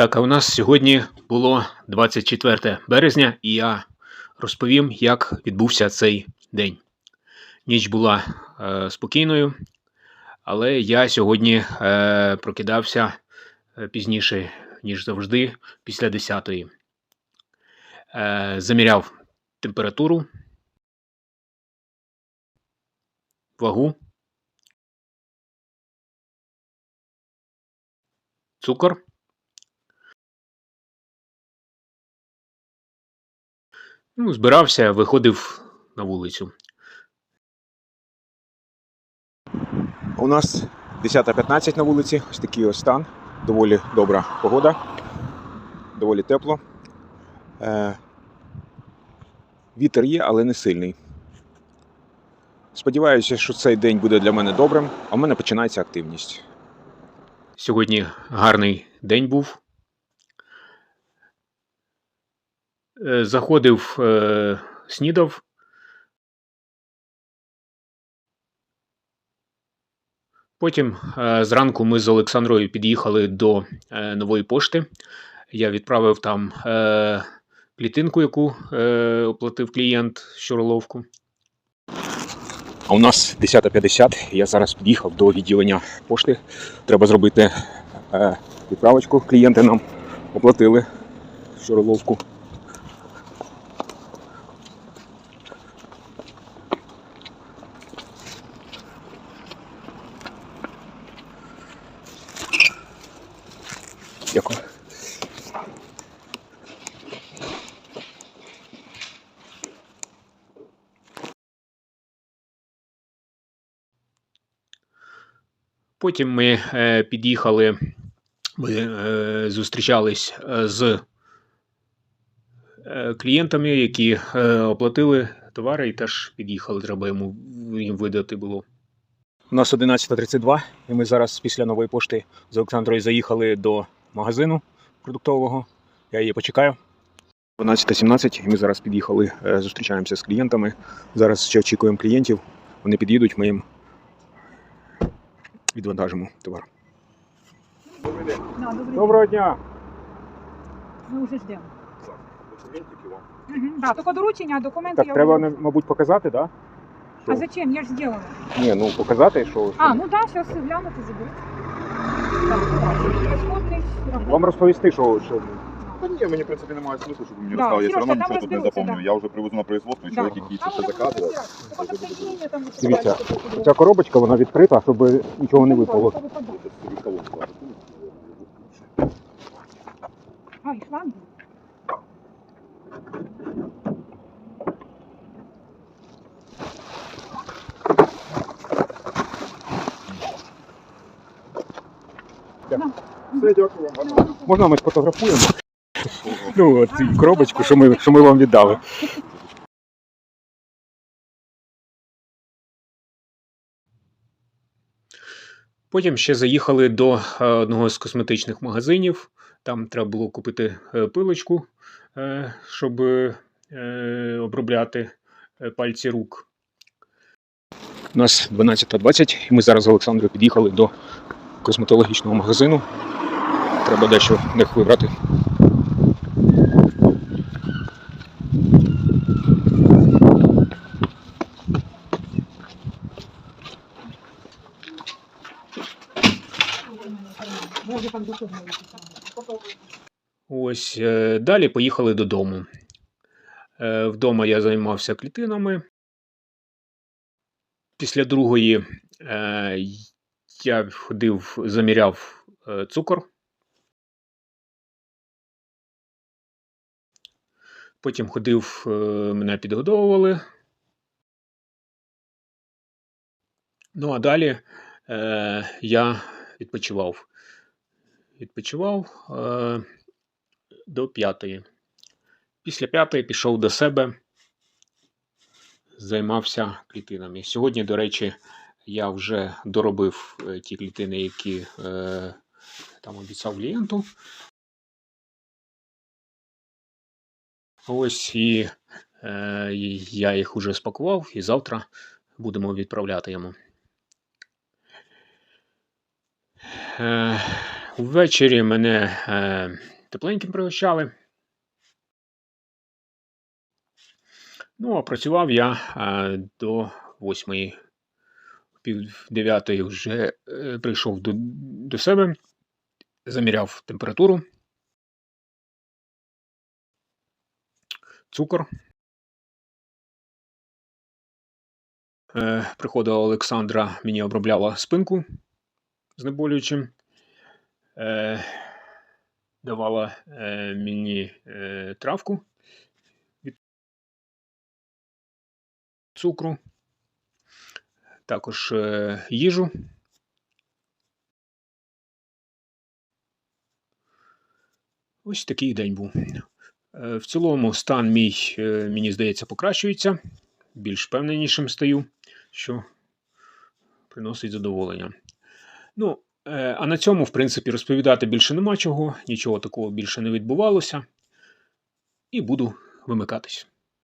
Так, а у нас сьогодні було 24 березня, і я розповім, як відбувся цей день. Ніч була е, спокійною, але я сьогодні е, прокидався е, пізніше, ніж завжди, після 10-ї. Е, заміряв температуру, вагу, цукор. Ну, збирався, виходив на вулицю. У нас 10.15 на вулиці, ось такий ось стан. Доволі добра погода, доволі тепло. Е, вітер є, але не сильний. Сподіваюся, що цей день буде для мене добрим, а в мене починається активність. Сьогодні гарний день був. Е, Заходив, е, снідав. Потім е, зранку ми з Олександрою під'їхали до е, нової пошти. Я відправив там е, клітинку, яку е, оплатив клієнт щуроловку. А у нас 10.50. Я зараз під'їхав до відділення пошти. Треба зробити е, відправочку. Клієнти нам оплатили щуроловку. Дякую. Потім ми е, під'їхали, ми е, зустрічались е, з е, клієнтами, які е, оплатили товари і теж під'їхали. Треба йому їм видати було. У нас 11.32, і ми зараз після нової пошти з Олександрою заїхали до магазину продуктового. Я її почекаю. 12.17, ми зараз під'їхали, е, зустрічаємося з клієнтами. Зараз ще очікуємо клієнтів. Вони під'їдуть, ми їм відвантажимо товар. Да, добрый Доброго дня! день. Мы уже ждем. Угу. Да, только доручення, а документи Так, я треба, вже... мабуть, показати, так? А зачем? Я ж сделала. Ні, ну показати, що. А, ну так, да, сейчас глянути заберу. Вам розповісти, що, що Та ні, мені в принципі немає смислу, щоб ви мені Да, розказали. Я все Сережка, одно там нічого тут не розберуться, запомню. да. Я вже привезу на производство, і чоловік, який це все заказував. Дивіться, ця коробочка вона відкрита, щоб нічого не випало. Це собі в колонку. А, і шланги? Все, дякую вам. Можна ми сфотографуємо? Ну, цю коробочку, що ми, що ми вам віддали. Потім ще заїхали до е, одного з косметичних магазинів. Там треба було купити е, пилочку, е, щоб обробляти пальці рук. У нас 12.20, і ми зараз з Олександрою під'їхали до косметологічного магазину. Треба дещо в них вибрати. Ось е, далі поїхали додому. Е, Вдома я займався клітинами. Після другої е, я ходив, заміряв е, цукор. Потім ходив, е, мене підгодовували. Ну а далі е, я відпочивав. Відпочивав е, до п'ятої. Після п'ятої пішов до себе, займався клітинами. Сьогодні, до речі, я вже доробив е, ті клітини, які е, там обіцяв клієнту. Ось і е, я їх уже спакував, і завтра будемо відправляти йому. Е, Ввечері мене е, тепленьким пригощали. Ну, а працював я е, до восьмої, пів дев'ятої вже е, прийшов до, до себе, заміряв температуру, цукор. Е, приходила Олександра, мені обробляла спинку знеболюючим. Е, давала мені травку від цукру, також е, їжу. Ось такий день був. Е, в цілому стан мій, е, мені здається, покращується. Більш впевненішим стаю, що приносить задоволення. Ну, а на цьому, в принципі, розповідати більше нема чого, нічого такого більше не відбувалося. І буду вимикатись.